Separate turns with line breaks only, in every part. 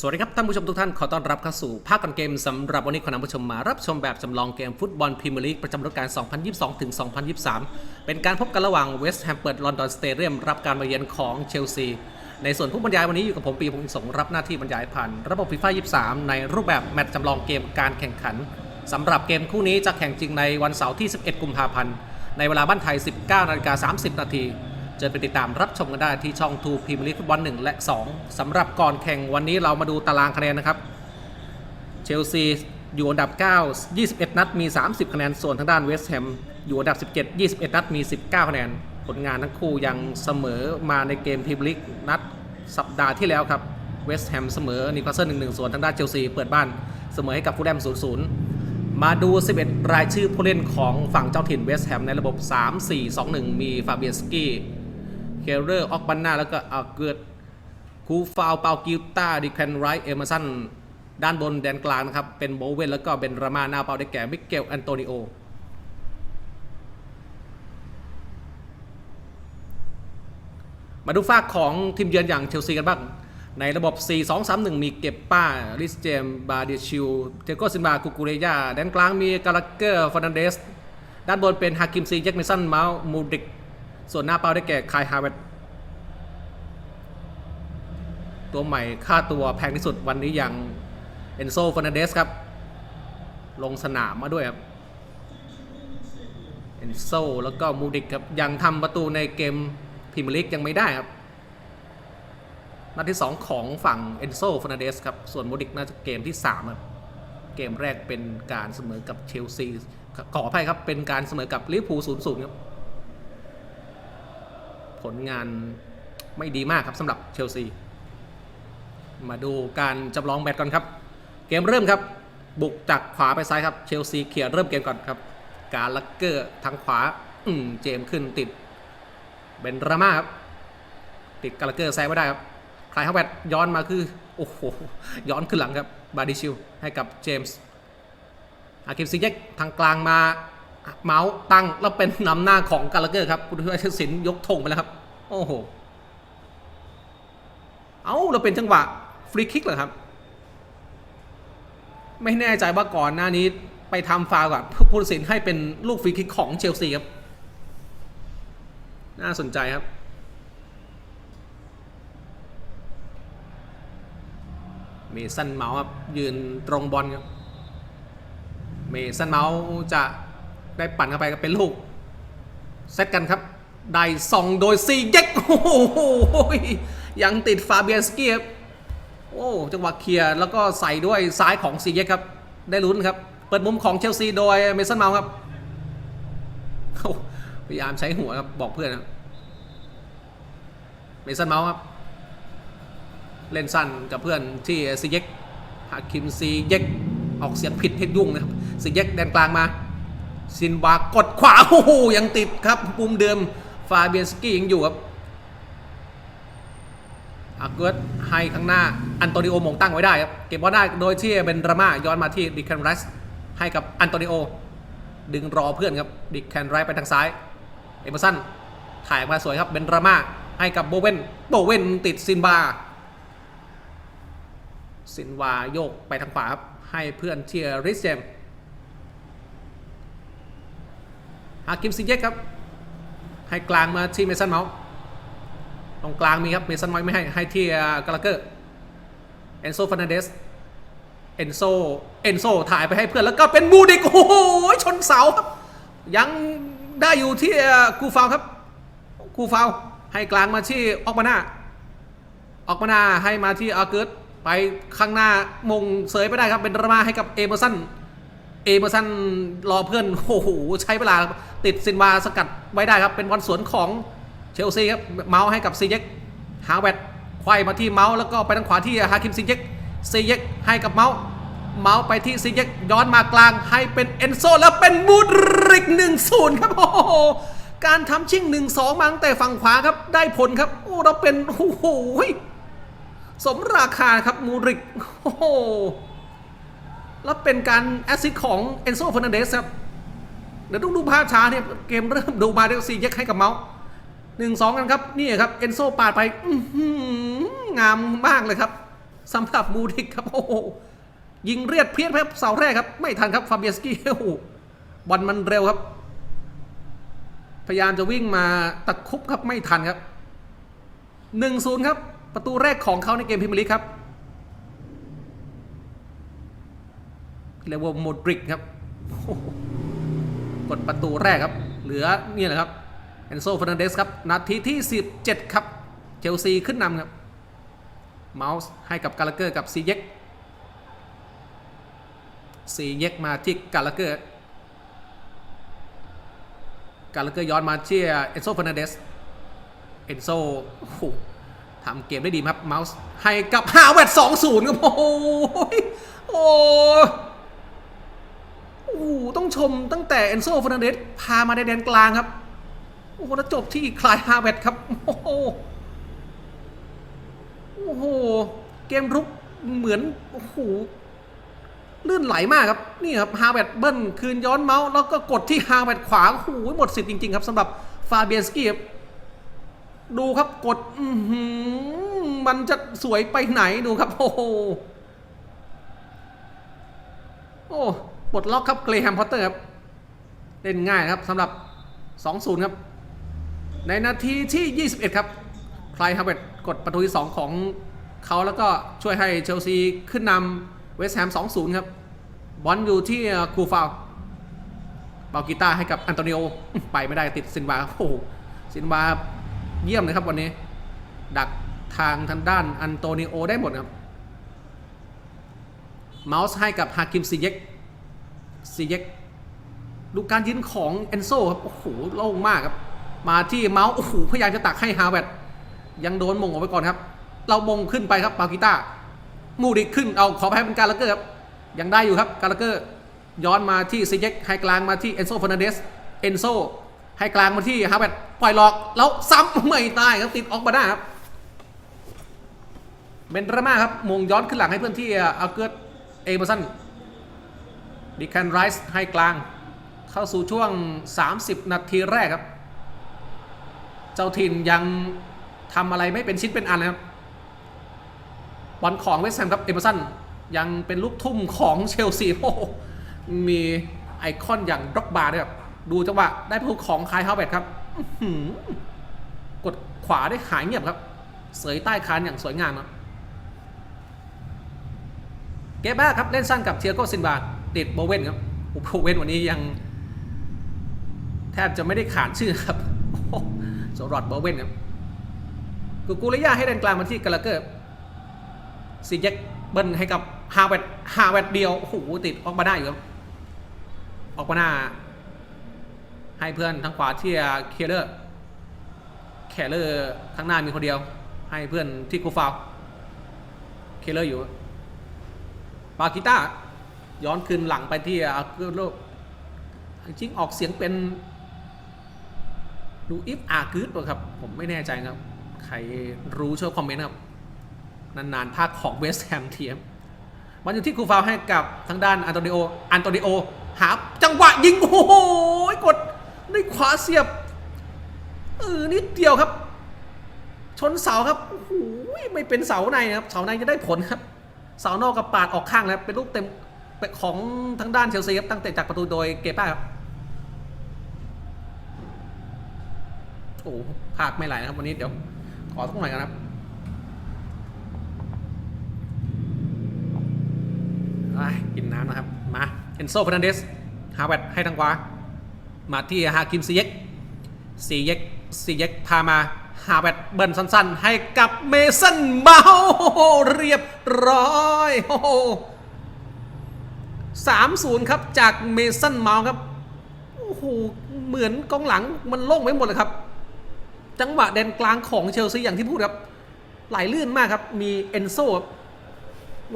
สวัสดีครับท่านผู้ชมทุกท่านขอต้อนรับเข้าสู่ภาคกันเกมสำหรับวันนี้ขอนำผู้ชมมารับชมแบบจำลองเกมฟุตบอลพรีเมียร์ลีกประจำฤดูกาล 2022 ถึง 2023 เป็นการพบกันระหว่างเวสต์แฮมเปิดลอนดอนสเตเดียมรับการมาเยือนของเชลซี ในส่วนผู้บรรยายวันนี้อยู่กับผมปีพงศ์สงรับหน้าที่บรรยายผ่านระบบฟีฟ่า23 ในรูปแบบแมตช์จำลองเกมการแข่งขันสำหรับเกมคู่นี้จะแข่งจริงในวันเสาร์ที่ 11 กุมภาพันธ์ในเวลาบ้านไทย 19นาฬิกา30 นาที เชิญไปติดตามรับชมกันได้ที่ช่องทูพรีมลีฟุตบอล1และ 2สำหรับก่อนแข่งวันนี้เรามาดูตารางคะแนนนะครับ เชลซีอยู่อันดับ 9 21 นัดมี 30 คะแนน ส่วนทางด้านเวสต์แฮมอยู่อันดับ 17 21 นัดมี 19 คะแนน ผลงานทั้งคู่ยังเสมอมาในเกมพรีเมียร์ลีกนัดสัปดาห์ที่แล้วครับเวสต์แฮมเสมอนิวคาสเซิล1-1 ส่วนทางด้านเชลซีเปิดบ้านเสมอให้กับฟูลแลม0-0 มาดู 11 รายชื่อผู้เล่นของฝั่งเจ้าถิ่นเวสต์แฮมในระบบ 3-4-2-1 มีฟาเบียสกี้ เคลเลอร์ออกบันนาแล้วก็อาเกิดคูฟาวเปากิลต้าดิแคนไรท์เอเมอร์สันด้านบนแดนกลางนะครับ เป็นโบเวนแล้วก็เป็นรามานาเปาได้แก่มิเกลแอนโตนิโอมาดูฝากของทีมเยือนอย่างเชลซีกันบ้าง ในระบบ 4-2-3-1 มีเก็บป้าริสเจม บาเดียชิล เทโกซินบาคูกูเรยาแดนกลางมีกาลาเกอร์ฟอนันเดส ด้านบนเป็นฮากิมซี แจ็คเมสัน เมาส์มูดิก ส่วนหน้าเป้าได้แก่คายฮาเวตตัวใหม่ค่าตัวแพงที่สุดวันนี้อย่างเอนโซฟ r นเดสครับ ลงสนามมาด้วยครับเอนโซแล้วก็มูดิกครับยังทำประตูในเกมพรีเมียร์ลีกยังไม่ได้ครับนัดที่ 2 ของฝั่งเอนโซฟ r นเดสครับ ส่วนมูดิกน่าจะเกมที่ 3 ครับ เกมแรกเป็นการเสมอกับเชลซีขออภัยครับ เป็นการเสมอกับลิเวอร์พูล0-0ครับ ผลงานไม่ดีมากครับสำหรับเชลซี มาดูการจำลองแมตช์ก่อนครับ เกมเริ่มครับ บุกจากขวาไปซ้ายครับเชลซีเคลียเริ่มเกมก่อนครับ การลักเกอร์ทางขวาอืมเจมส์ขึ้นติดเบนราม่าครับ ติดการลักเกอร์แซงไม่ได้ครับครเข้าแบตย้อนมาคือ โอ้โห ย้อนขึ้นหลังครับ บาดิชิล ให้กับเจมส์อาคิมซิเยกทางกลางมา เมาส์ตั้งแล้วเป็นนำหน้าของกาลเกอร์ครับคุณทวชศินยกธงไปแล้วครับ โอ้โห เอ้าเราเป็นจังหวะฟรีคิกเหรอครับ ไม่แน่ใจว่าก่อนหน้านี้ไปทำฟาวกับผู้ตัดสินให้เป็นลูกฟรีคิกของเชลซีครับ น่าสนใจครับเมสันเมาส์ครับยืนตรงบอลครับเมสันเมาส์จะ ได้ปั่นเข้าไปก็เป็นลูกเซตกันครับ ได้ส่องโดยซีเย็กโอ้โหยังติดฟาเบียนสกี้ครับโอ้จังหวะเคลียร์แล้วก็ใส่ด้วยซ้ายของซีเย็กครับ ได้ลุ้นครับ เปิดมุมของเชลซีโดยเมสันเมาส์ครับพยายามใช้หัวครับบอกเพื่อนครับเมสันเมาส์ครับ เล่นสั้นกับเพื่อนที่ซีเย็กฮาคิมซีเย็กออกเสียงผิดให้ยุ่งนะครับซีเย็กแดนกลางมา ซินวากดขวาโอ้โหยังติดครับปุ่มเดิมฟาเบียนสกี้ยังอยู่ครับอาเกิร์ตให้ข้างหน้า อันโตนิโอมงตั้งไว้ได้ครับ เก็บบอลได้โดยที่เบนราม่าย้อนมาที่ดิแคนไรส์ให้กับอันโตนิโอ ดึงรอเพื่อนครับดิแคนไรส์ไปทางซ้าย เอเมอร์สันถ่ายมาสวยครับเบนราม่าให้กับโบเวนโบเวนติดซินบาซินวาโยกไปทางขวาครับให้เพื่อนที่ริสเจม ฮากิมซิเยกครับ ให้กลางมาที่เมสันเมาส์ตรงกลางมีครับ เมสันไว้ไม่ให้ ให้ที่กาลาเกอร์ เอนโซฟานาเดส เอนโซ เอนโซถ่ายไปให้เพื่อนแล้วก็เป็นบูดิกโอ้โหชนเสาครับ ยังได้อยู่ที่กูฟาวครับ กูฟาวให้กลางมาที่ออกมาหน้า ออกมาหน้าให้มาที่อาเกิร์ตไปข้างหน้ามงเสยไปได้ครับ เป็นรามาให้กับเอเมอร์สัน เอเมอร์สันรอเพื่อนโอ้โหใช้เวลาติดซินวาสกัดไว้ได้ครับ เป็นบอลสวนของเชลซีครับ เมาส์ให้กับซีเย็กหาแวดควายมาที่เมาส์แล้วก็ไปทางขวาที่ฮาคิมซีเย็กซีเย็กให้กับเมาส์เมาส์ไปที่ซีเย็กย้อนมากลางให้เป็นเอนโซแล้วเป็นบูดริกหนึ่งศูนย์ครับโอ้โหการทำชิ่งหนึ่งสองมาตั้งแต่ฝั่งขวาครับได้ผลครับโอ้เราเป็นโอ้โหสมราคาครับมูริกโอ้โห แล้วเป็นการแอสซิสของเอนโซฟ r น a นเดสครับ เดี๋ยวต้องดูภาพช้าเนี่ยเกมเริ่มดูมาเดี๋ยวซีเย็กให้กับเมาส์หนึ่งสองกันครับ นี่ครับเอนโซปาดไปงามมากเลยครับสำหรับมูดิกครับโอ้โหยิงเรียดเพี้ยนครับเสาแรกครับ ไม่ทันครับฟาเบียสกี้โอ้โหบอลมันเร็วครับ พยายามจะวิ่งมาตะคุบครับไม่ทันครับหนึ่งศูนย์ครับ ประตูแรกของเขาในเกมพรีเมียร์ลีกครับ เรียกว่าโมดริกครับ กดประตูแรกครับ เหลือนี่แหละครับเอนโซฟ r ร์นันเดสครับ นาทีที่ 17 ครับ เชลซีขึ้นนำครับ เมาส์ให้กับกาลาเกอร์กับซีเย็กซีเย็กมาที่กาลาเกอร์กาลาเกอร์ย้อนมาที่เอนโซฟ r ร์นันเดสเอนโซทำเกมได้ดีครับ เมาส์ให้กับฮาวเวดสองศูนย์ครับโอ้โหโอ้ โอ้โหต้องชมตั้งแต่เอนโซฟ r ร์นันเดสพามาในแดนกลางครับ โอ้โหแล้วจบที่คลายฮาเวดครับ โอ้โหโอ้โห เกมรุกเหมือน โอ้โหลื่นไหลมากครับ นี่ครับฮาเวดเบิ้ลคืนย้อนเมาส์ แล้วก็กดที่ฮาเวดขวาโอ้โหหมดสิทธิ์จริง ๆ ครับสำหรับฟาเบียนสกี้ครับดูครับกดมันจะสวยไปไหนดูครับ โอ้โหโอ้ ปลดล็อกครับเกรแฮมพอตเตอร์ครับเล่นง่ายครับสำหรับ 2-0 ครับ ในนาทีที่ 21 ครับไคลฮาเวตกดประตูที่ 2 ของเขาแล้วก็ช่วยให้เชลซีขึ้นนำเวสต์แฮม 2-0 ครับ บอลอยู่ที่คูฟาวเบากีตาให้กับอันโตนิโอไปไม่ได้ติดซินวาโอ้โหซินวาเยี่ยมเลยครับวันนี้ ดักทางทางด้านอันโตนิโอได้หมดครับเมาส์ให้กับฮาคิมซีเย็ก ซีเย็กดูการยืนของเอนโซครับ โอ้โหโล่งมากครับ มาที่เมาส์ โอ้โห พยายามจะตักให้ฮาเวดยังโดนมงออกไปก่อนครับ เรามงขึ้นไปครับปากิต้ามูดิขึ้นเอาขอแพ้เป็นการละเกอร์ครับ ยังได้อยู่ครับการละเกอร์ ย้อนมาที่ซีเจ็กให้กลางมาที่เอนโซฟ r ร์นันเดสเอนโซให้กลางมาที่ฮาเวดปล่อยหลอก แล้วซ้ำไม่ได้ครับติดออกมาได้ครับเบนดราม่าครับมงย้อนขึ้นหลังให้เพื่อนที่เอาเกิร์ตเอเบอร์สัน ดิแคนไรส์ให้กลาง เข้าสู่ช่วง 30 นาทีแรกครับ เจ้าถิ่นยังทำอะไรไม่เป็นชิ้นเป็นอันเลยครับบอลของเวสแฮมครับเอเมอร์สันยังเป็นลูกทุ่มของเชลซีโอ้มีไอคอนอย่างด็อกบาร์ด้วยครับดูจังหวะได้ประตูของคายฮาวเวตครับกดขวาได้หายเงียบครับ เสยใต้คานอย่างสวยงามครับเกบ้าครับเล่นสั้นกับเทียโกซินบา ติดโบเว่นครับโอ้โหโบเว่นวันนี้ยัง แทบจะไม่ได้ขานชื่อครับโอ้โหโซรอดโบเว่นครับกูกูริยาให้เล่นกลางมาที่กาลาเกอร์ซีเจ็กเบิ้ลให้กับฮาเวดฮาเวดเดียวโอ้โหติดออกมาได้อยู่ครับออกมาหน้า ให้เพื่อนทางขวาที่เคเลอร์แคเลอร์ข้างหน้ามีคนเดียว ให้เพื่อนที่กูฟาวเคเลอร์อยู่ปากิต้า ย้อนคืนหลังไปที่อาเกโลกจริงๆออกเสียงเป็นดูอิฟอาร์กึดป่ะครับ ผมไม่แน่ใจครับ ใครรู้ช่วยคอมเมนต์ครับ นานๆภาคของเวสต์แฮมเทียมมันอยู่ที่คูฟาวให้กับทางด้านอันโตนิโอ อันโตนิโอ หาจังหวะยิง โอ้โหกดด้ขวาเสียบเออนิดเดียวครับ ชนเสาครับโอ้โหไม่เป็นเสาในครับ เสาในจะได้ผลครับ เสานอกกับปาดออกข้างแล้วเป็นลูกเต็ม ของทางด้านเชลซีครับตั้งแต่จากประตูโดยเกป้าครับโอ้ภาคไม่ไหลนะครับ วันนี้เดี๋ยว ขอสักหน่อยกันครับอ้ายกินน้ำนะครับ มาเอนโซฟรนันเดสฮาเวดให้ทางขวา มาที่ฮาคิมซีเย็กซีเย็กซีเย็กพามาฮาเวดเบิร์นสั้นๆ ให้กับเมสันเมาเรียบร้อยโอ้ โหสามศูนย์ครับ จากเมสันเมาครับ โอ้โห เหมือนกองหลังมันโล่งไว้หมดเลยครับ จังหวะแดนกลางของเชลซีอย่างที่พูดครับ ไหลลื่นมากครับ มีเอนโซ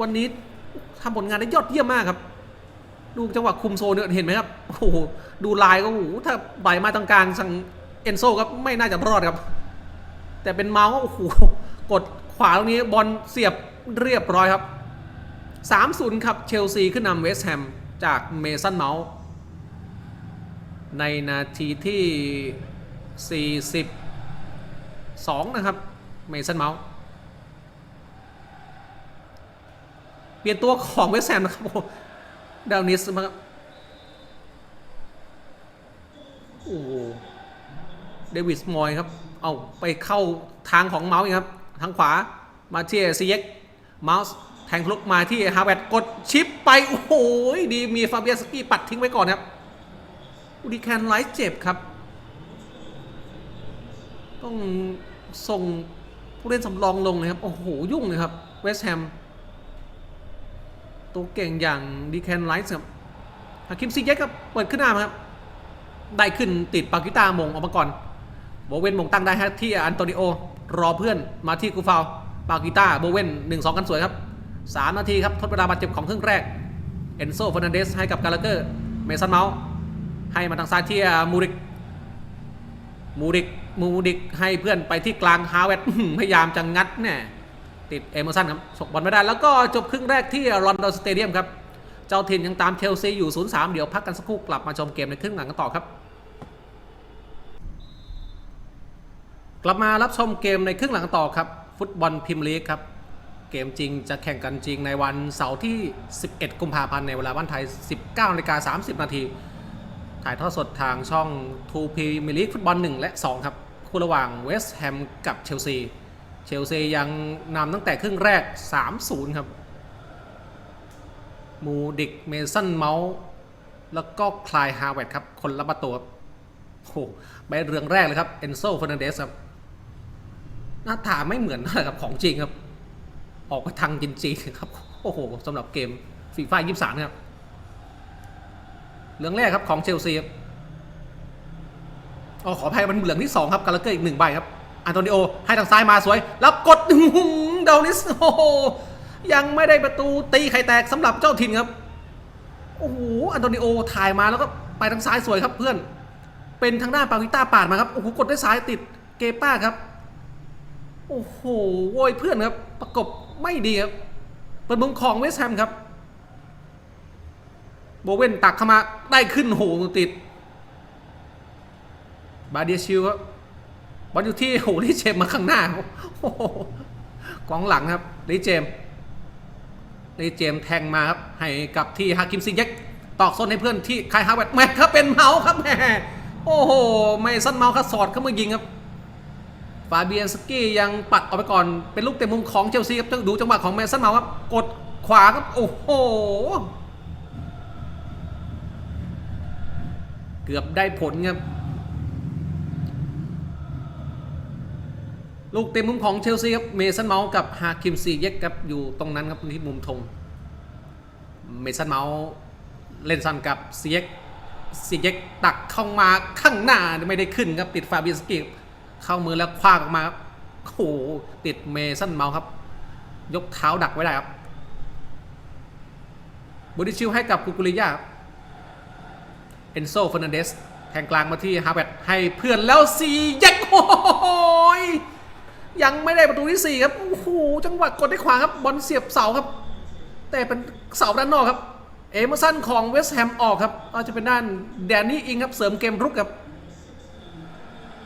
วันนี้ทำผลงานได้ยอดเยี่ยมมากครับ ดูจังหวะคุมโซนเนี่ยเห็นไหมครับ โอ้โห ดูลายก็โอ้โหถ้าใบมาตรงกลางสั่งเอนโซก็ไม่น่าจะรอดครับ แต่เป็นเมาส์ก็โอ้โห กดขวาตรงนี้บอลเสียบเรียบร้อยครับ 3-0 ครับ เชลซีขึ้นนำเวสต์แฮม จากเมสันเมาส์ในนาทีที่ 42 นะครับ เมสันเมาส์เปลี่ยนตัวของเวสต์แฮมนะครับโอ้โหดาวนิสมาครับโอ้เดวิสมอยครับ เอาไปเข้าทางของเมาส์อีกครับ ทางขวามาเที่ซีเย็กเมาส์ แทงทะลุกมาที่ฮาร์เวดกดชิปไปโอ้โหดีมีฟาเบียสกี้ปัดทิ้งไว้ก่อนครับอูดิแคนไลท์เจ็บครับ ต้องส่งผู้เล่นสำรองลงเลยครับโอ้โหยุ่งเลยครับเวสต์แฮมตัวเก่งอย่างดีแคนไลท์ครับฮาคิมซีเย็กครับเปิดขึ้นหน้ามาครับ ได้ขึ้นติดปากิตามงออกมาก่อนโบเวนมงตั้งได้ที่อันโตนิโอ รอเพื่อนมาที่กูฟาวปากิต้าโบเวนหนึ่งสองกันสวยครับ สามนาทีครับทดเวลาบาดเจ็บของครึ่งแรก เอนโซฟ e ร์นันเดสให้กับกาลาเกอร์ เมสันเมาส์ให้มาทางซ้ายที่มูริก มูริก มูริกให้เพื่อนไปที่กลางฮาเวตพยายามจะงัดเนี่ยติดเอเมอร์สันครับฉกบอลไม่ได้ แล้วก็จบครึ่งแรกที่ลอนดอนสเตเดียมครับ เจ้าถิ่นยังตามเชลซีอยู่ 0-3 เดี๋ยวพักกันสักครู่กลับมาชมเกมในครึ่งหลังกันต่อครับกลับมารับชมเกมในครึ่งหลังต่อครับ ฟุตบอลพรีเมียร์ลีกครับ เกมจริงจะแข่งกันจริงในวันเสาร์ที่ 11 กุมภาพันธ์ในเวลาบ้านไทย 19นาฬิกา30 นาที ถ่ายทอดสดทางช่อง 2 Premier League ฟุตบอล 1 และ 2 ครับ คู่ระหว่างเวสต์แฮมกับเชลซี เชลซียังนำตั้งแต่ครึ่งแรก 3-0 ครับ มูดิกเมสันเมาส์แล้วก็คลายฮาร์เวดครับ คนละประตูโอ้โหใบเรืองแรกเลยครับ เอนโซเฟอร์นันเดสครับ หน้าตาไม่เหมือนกับของจริงครับ ออกทางจริงๆครับโอ้โหสำหรับเกมฟีฟ่ายี่สามครับเหลืองแรกครับของเชลซีครับอ๋อขออภัยมันเหลืองที่2ครับกาลเกอร์อีกหนึ่งใบครับอันโตนิโอให้ทางซ้ายมาสวย แล้วกดอื้อหือเดานิสโอ้โหยังไม่ได้ประตูตีไข่แตกสำหรับเจ้าถิ่นครับโอ้โหอันโตนิโอถ่ายมาแล้วก็ไปทางซ้ายสวยครับเพื่อน เป็นทางด้านปาวิต้าปาดมาครับโอ้โหกดด้วยซ้ายติดเกป้าครับ โอ้โหโวยเพื่อนครับประกบ ไม่ดีครับเป็นมุมของเวสต์แฮมครับโบเวนตักเข้ามาได้ขึ้นโหติด บาเดียชิลครับบอลอยู่ที่โหลิเจมมาข้างหน้าโอ้โหกองหลังครับลิเจมลิเจมแทงมาครับ ให้กับที่ฮาคิมซิเย็กตอกส้นให้เพื่อนที่คายฮาวเวิร์ดแม่ครับเป็นเมาส์ครับแม่โอ้โห ไม่สั้นเมาส์ครับสอดเข้ามายิงครับ ฟาเบียนสกี้ยังปัดออกไปก่อนเป็นลูกเตะมุมของเชลซีครับดูจังหวะของแมนสันเมาส์ครับกดขวาครับ โอ้โห เกือบได้ผลครับ ลูกเต็มมุมของเชลซีครับ เมสันเมาส์กับฮาคิมซีเย็กครับ อยู่ตรงนั้นครับที่มุมธงเมสันเมาส์เล่นสั้นกับซีเย็กซีเย็กตักเข้ามาข้างหน้าไม่ได้ขึ้นครับ ติดฟาเบียนสกี้ เข้ามือแล้วคว้างออกมาครับโอ้โหติดเมสันเมาส์ครับ ยกเท้าดักไว้ได้ครับบริชิลให้กับกุกุริยาครับเอนโซเฟอร์นันเดสแทงกลางมาที่ฮาร์เวร์ดให้เพื่อนแล้วซีเย็กโอ้ยยังไม่ได้ประตูที่4ครับโอ้โหจังหวะกดได้ขวาครับบอลเสียบเสาครับ แต่เป็นเสาด้านนอกครับ เอเมอร์สันของเวสต์แฮมออกครับก็จะเป็นด้านแดนนี่อิงครับเสริมเกมรุกครับ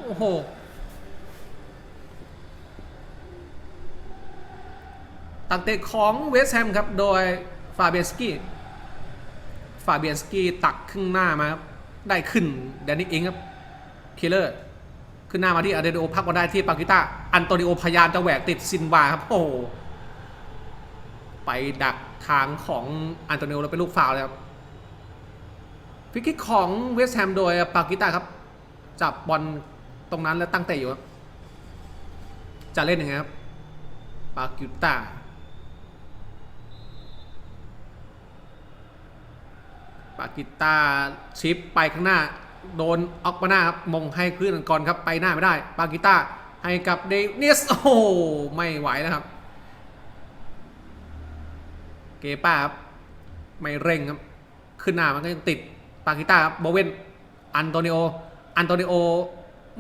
โอ้โห ตักเตะของเวสแฮมครับ โดยฟาเบียสกี้ฟาเบียนสกี้ตักขึ้นหน้ามาครับ ได้ขึ้นแดนนี่อิงครับเคลเลอร์ ขึ้นหน้ามาที่อาเดโอพักมาได้ที่ปากิต้า อันโตนิโอพยายามจะแหวกติดซินวาครับ โอ้โห ไปดักทางของอันโตนิโอแล้วเป็นลูกฟาวเลยครับฟรีคิกของเวสแฮมโดยปากิต้าครับ จับบอลตรงนั้นแล้วตั้งเตะอยู่ครับ จะเล่นยังไงครับปากิต้าากิต้าชิปไปข้างหน้า โดนออกมาหน้าครับมงให้เพื่อนก่อนครับไปหน้าไม่ได้ปากิต้าให้กับเดนิสโอ้ไม่ไหวนะครับ เกป้าครับไม่เร่งครับ ขึ้นหน้ามันก็ยังติดปากิต้าครับโบเวนอันโตนิโออันโตนิโอ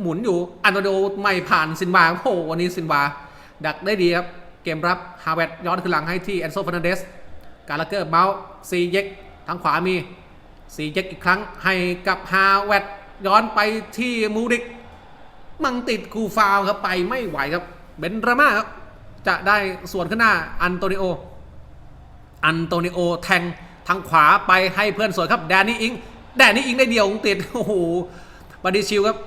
หมุนอยู่อันโตนิโอไม่ผ่านซินวาโอ้วันนี้ซินวาดักได้ดีครับ เกมรับฮาเวร์ดย้อนขึ้นหลังให้ที่แอนโซฟ e ร์นันเดสกาลเกอร์เมาส์ซีเย็กทางขวามี ซีเย็กอีกครั้งให้กับฮาเวดย้อนไปที่มูดิก มังติดกูฟาวครับไปไม่ไหวครับเบนราม่าครับจะได้ส่วนข้างหน้าอันโตนิโอ อันโตนิโอแทงทางขวาไปให้เพื่อนสวยครับแดนนี่อิง แดนนี่อิงได้เดียวติดโอ้โหบาดิชิลครับ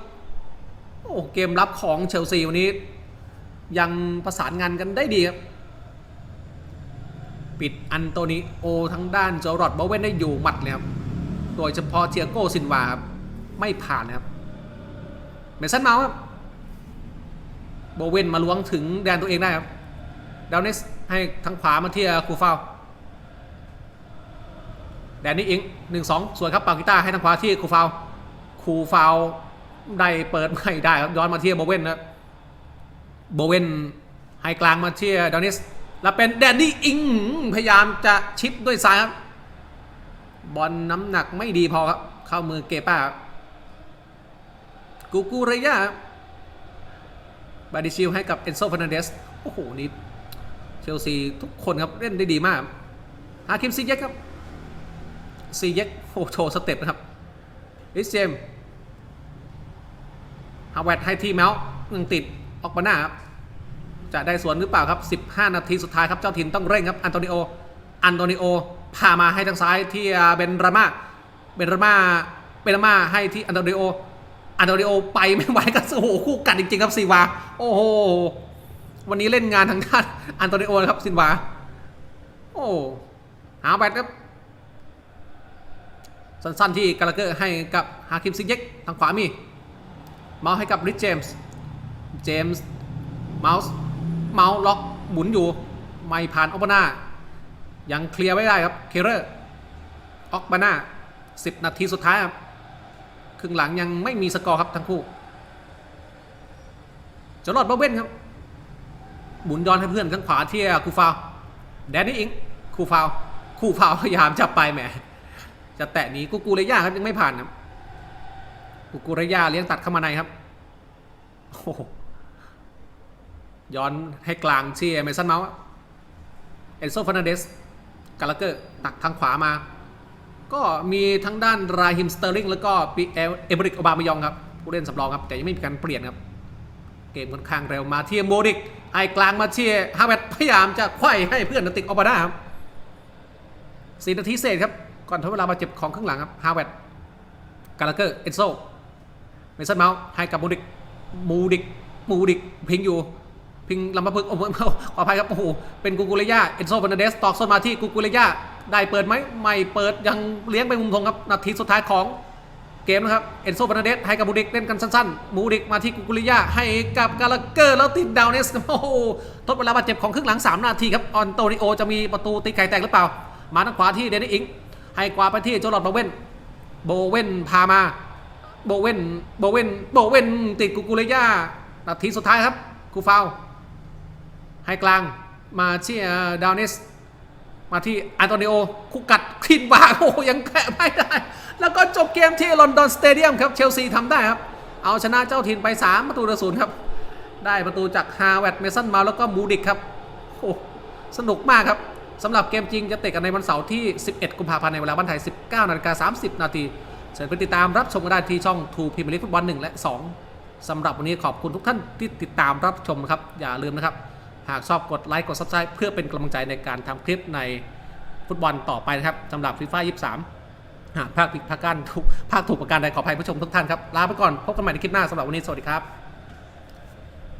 โอ้เกมรับของเชลซีวันนี้ ยังประสานงานกันได้ดีครับปิดอันโตนิโอทั้งด้านโจรอดบาเวนได้อยู่หมัดเลยครับ โดยเฉพาะเทียโก้ซินวาครับไม่ผ่านนะครับเมสันเมาครับโบเวนมาล้วงถึงแดนตัวเองได้ครับดาวเนสให้ทางขวามาที่คูฟาวแดนนี่อิงหนึ่งสองสวยครับปากิต้าให้ทางขวาที่คูฟาวคูฟาวได้เปิดไม่ได้ครับย้อนมาที่โบเวนนะครับโบเวนให้กลางมาที่ดาวเนสแล้วเป็นแดนนี่อิงพยายามจะชิปด้วยซ้ายครับ อลน้ำหนักไม่ดีพอครับ เข้ามือเกป้าครับกูกูระยะบาดิชิลให้กับเอนโซฟ r น a นเดสโอ้โห นี่เชลซีทุกคนครับ เล่นได้ดีมากฮาคิมซีเย็กครับซีเย็กโอ้โชว์สเต็ปนะครับลิสเจมฮาวเวดให้ที่แมวยังติดออกมาหน้าครับจะได้สวนหรือเปล่าครับ 15 นาทีสุดท้ายครับ เจ้าถิ่นต้องเร่งครับ อันโตนิโอ อันโตนิโอ พามาให้ทางซ้ายที่เบนรามาเบนรามาเบนรามาให้ที่อันโตนิโออันโตนิโอไปไม่ไหวกันโอ้โหคู่กัดจริงๆครับซีวาโอ้โหวันนี้เล่นงานทางด้านอันโตนิโอครับซินวาโอ้หาแบตครับสั้นๆที่กาลาเกอร์ให้กับฮาคิมซิงเย็กทางขวามี เมาส์ให้กับริชเจมส์เจมส์เมาส์เมาส์ล็อกหมุนอยู่ ไม่ผ่านออกบานา ยังเคลียร์ไม่ได้ครับ เคเรอร์ออกบานาสิบนาทีสุดท้ายครับ ครึ่งหลังยังไม่มีสกอร์ครับทั้งคู่จะรอดบาเว้นครับ หมุนย้อนให้เพื่อนข้างขวาที่คูฟาว แดนนี่อิงคูฟาว คูฟาวพยายามจะไปแหม จะแตะหนีกูกูเรย่าครับยังไม่ผ่านครับ กูกูเรย่าเลี้ยงตัดเข้ามาในครับโอ้ย้อนให้กลางที่เมสันเมาส์เอนโซฟ r น a นเดส กาลาเกอร์ตักทางขวามา ก็มีทั้งด้านราฮิมสเตอร์ลิงแล้วก็ปีเอเบริกอบามายองครับผู้เล่นสำรองครับ แต่ยังไม่มีการเปลี่ยนครับ เกมค่อนข้างเร็วมาที่โมดิก ไอกลางมาที่ฮาเวตพยายามจะไขว้ให้เพื่อนติกออกมาด้ครับสี่นาทีเศษครับ ก่อนทดเวลาบาเจ็บของข้างหลังครับฮาเวตกาลาเกอร์เอนโซเมสันเมาส์ให้กับโมดิกมูดิกมูดิกพิงอยู่ พิงลำบะพึกโอ้โหขออภัยครับโอ้โหเป็นกูกูเรย่าเอนโซฟ r น a นเดสตอกส้นมาที่กูกูเรย่าได้เปิดไหมไม่เปิดยังเลี้ยงไปมุมทงครับนาทีสุดท้ายของเกมนะครับเอนโซฟ r น a นเดสให้กับมูดิกเล่นกันสั้นๆมูดิกมาที่กูกูเรย่าให้กับกาลาเกอร์แล้วติดดาวเนสโอ้โหทดเวลาบาดเจ็บของครึ่งหลัง 3 นาทีครับออนโตนิโอจะมีประตูตีไก่แตกหรือเปล่า มาทางขวาที่เดนนิสอิงให้กวาไปที่โจลอดบเวนโบเวนพามาโบเวนโบเวนโบเวนติดกูกูเรย่านาทีสุดท้ายครับกูฟาว ให้กลางมาที่ดาวเนสมาที่อันโตนิโอคุกกัดขินบาโอ้ยังแกะไม่ได้ แล้วก็จบเกมที่ลอนดอนสเตเดียมครับเชลซีทำได้ครับ เอาชนะเจ้าถิ่นไป 3 ประตูต่อศูนย์ครับ ได้ประตูจากฮาร์แวร์ดเมสันมาแล้วก็มูดิกครับโอ้สนุกมากครับสำหรับเกมจริงจะเตะกันในวันเสาร์ที่ 11 กุมภาพันธ์ในเวลาบ้านไทย 19นาฬิกา30 นาทีเชิญไปติดตามรับชมกันได้ที่ช่องทูพิมพ์ลิฟุตบอล1และ 2สำหรับวันนี้ขอบคุณทุกท่านที่ติดตามรับชมครับอย่าลืมนะครับ หากชอบกดไลค์กดซับสไคร b ์เพื่อเป็นกำลังใจในการทำคลิปในฟุตบอลต่อไปนะครับสำหรับฟีฟ่า23หากภาคผิดภาคกันถูกภาคถูกประการใดขออภัยผู้ชมทุกท่านครับลาไปก่อนพบกันใหม่ในคลิปหน้าสำหรับวันนี้สวัสดีครับ